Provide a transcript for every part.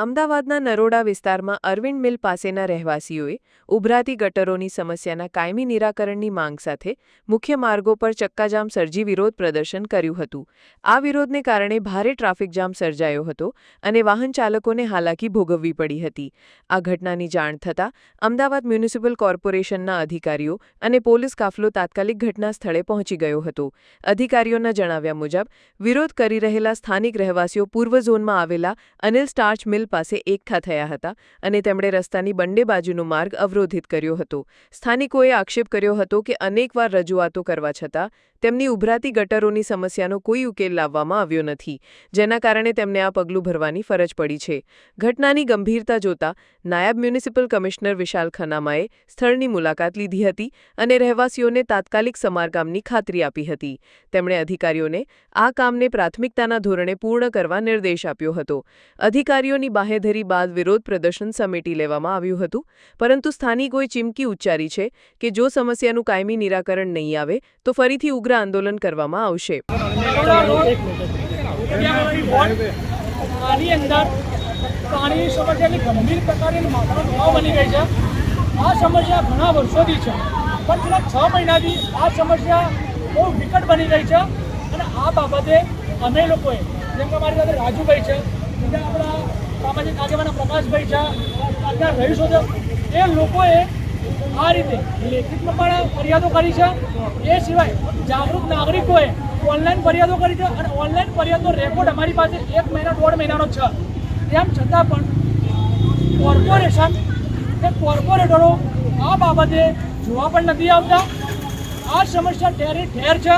અમદાવાદના નરોડા વિસ્તારમાં અરવિંદ મિલ પાસેના રહેવાસીઓએ ઉભરાતી ગટરોની સમસ્યાના કાયમી નિરાકરણની માંગ સાથે મુખ્ય માર્ગો પર ચક્કાજામ સર્જી વિરોધ પ્રદર્શન કર્યું હતું. આ વિરોધને કારણે ભારે ટ્રાફિક જામ સર્જાયો હતો અને વાહન ચાલકોને હાલાકી ભોગવવી પડી હતી. આ ઘટનાની જાણ થતાં અમદાવાદ મ્યુનિસિપલ કોર્પોરેશનના અધિકારીઓ અને પોલીસ કાફલો તાત્કાલિક ઘટના સ્થળે પહોંચી ગયો હતો. અધિકારીઓના જણાવ્યા મુજબ, વિરોધ કરી રહેલા સ્થાનિક રહેવાસીઓ પૂર્વ ઝોનમાં આવેલા અનિલ સ્ટાર્ચ મિલ પાસે એકઠા થયા હતા અને તેમણે રસ્તાની બંને બાજુનો માર્ગ અવરોધિત કર્યો હતો. સ્થાનિકોએ આક્ષેપ કર્યો હતો કે અનેકવાર રજૂઆતો કરવા છતાં તેમની ઉભરાતી ગટરોની સમસ્યાનો કોઈ ઉકેલ લાવવામાં આવ્યો નથી, જેના કારણે તેમને આ પગલું ભરવાની ફરજ પડી છે. ઘટનાની ગંભીરતા જોતા નાયબ મ્યુનિસિપલ કમિશનર વિશાલ ખનામાએ સ્થળની મુલાકાત લીધી હતી અને રહેવાસીઓને તાત્કાલિક સમારકામની ખાતરી આપી હતી. તેમણે અધિકારીઓને આ કામને પ્રાથમિકતાના ધોરણે પૂર્ણ કરવા નિર્દેશ આપ્યો હતો. અધિકારીઓની બાહેધરી બાદ વિરોધ પ્રદર્શન સમેટી લેવામાં આવ્યું હતું. પરંતુ સ્થાનિકોએ ચીમકી ઉચ્ચારી છે કે જો સમસ્યાનું કાયમી નિરાકરણ નહીં આવે, તો ફરીથી ઉગ્ર આંદોલન કરવામાં આવશે. આ સમસ્યા આ અને આ બાબતે અમે લોકોએ, જેમ કે અમારી સાથે રાજુભાઈ છે બીજા આપણા સામાજિક આગેવાના પ્રકાશભાઈ છે આજના રહીશો છે એ લોકોએ આ રીતે લેખિતમાં પણ ફરિયાદો કરી છે. એ સિવાય જાગૃત નાગરિકોએ ઓનલાઈન ફરિયાદો કરી છે અને ઓનલાઈન ફરિયાદનો રેકોર્ડ અમારી પાસે એક મહિના દોઢ મહિનાનો છે. તેમ છતાં પણ કોર્પોરેશન કે કોર્પોરેટરો આ બાબતે જોવા પણ નથી આવતા. આ સમસ્યા ઠેરે ઠેર છે.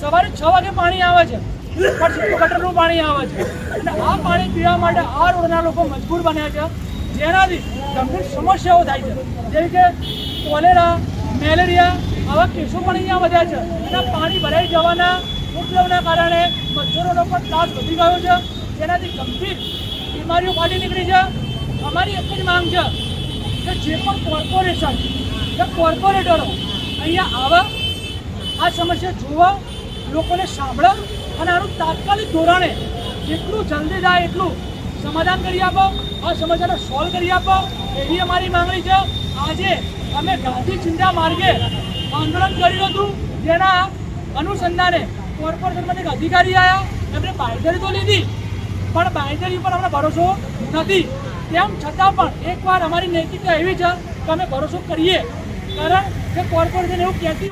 સવારે છ વાગે પાણી આવે છે. ગટરનું પાણી આવે છે? અને આ પાણી પીવા માટે આ રોડના લોકો મજબૂર બન્યા છે. જેનાથી ગંભીર સમસ્યાઓ થાય છે. જેવી કે કોલેરા, મેલેરિયા આવા કેસો પણ અહીંયા વધ્યા છે. અને પાણી ભરાઈ જવાના ઉપદ્રવના કારણે મચ્છરોનો પણ ત્રાસ વધી ગયો છે. જેનાથી ગંભીર બીમારીઓ ફાટી નીકળી છે. અમારી એક જ માંગ છે કે જે પણ કોર્પોરેશન કે કોર્પોરેટરો અહીંયા આવા આ સમસ્યા જોવા લોકોને સાંભળો અને આનું તાત્કાલિક ધોરણે જેટલું જલ્દી થાય એટલું સમાધાન કરી આપો આ સમસ્યાને સોલ્વ કરી આપો, એવી અમારી માંગણી છે. આજે અમે ગાંધી ચિંતા માર્ગે આંદોલન કર્યું હતું, જેના અનુસંધાને કોર્પોરેશનમાં એક અધિકારી આવ્યા એમણે બાંયધરી તો લીધી, પણ બાંયધરી પર અમને ભરોસો નથી. તેમ છતાં પણ એકવાર અમારી નૈતિકતા એવી છે કે અમે ભરોસો કરીએ. કારણ કે કોર્પોરેશન એવું કહેતી